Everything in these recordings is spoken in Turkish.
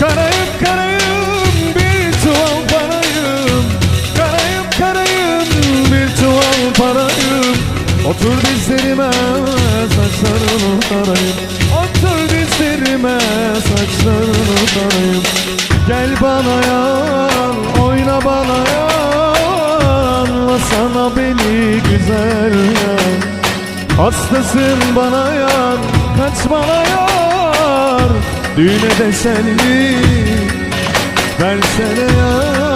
Karayım karayım bir çuval parayım. Karayım karayım bir çuval parayım. Otur dizlerime saçlarını tarayım. Otur dizlerime saçlarını tarayım. Gel bana yan oyna bana yan. Sana beni güzel yan. Hastasın bana yar Kaç bana yar Düğüne de seni Versene yar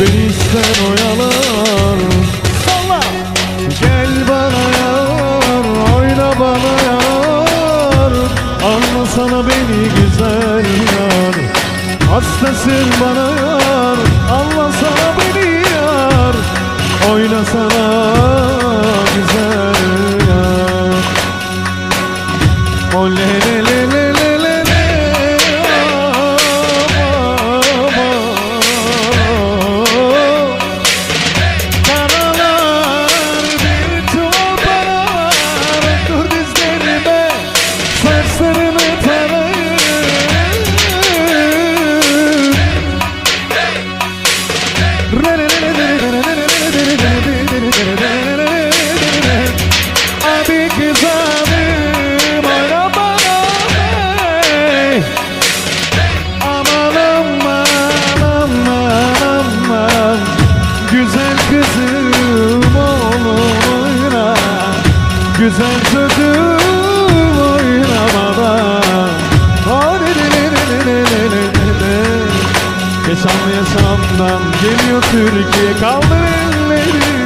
beni ister oyalar Salla. Gel bana yar oyna bana yar. Anla sana beni güzel yar. Hastasın bana yar Allah sana beni yar. Oyna Yaşam yaşamdan geliyor Türkiye. Kaldır elleri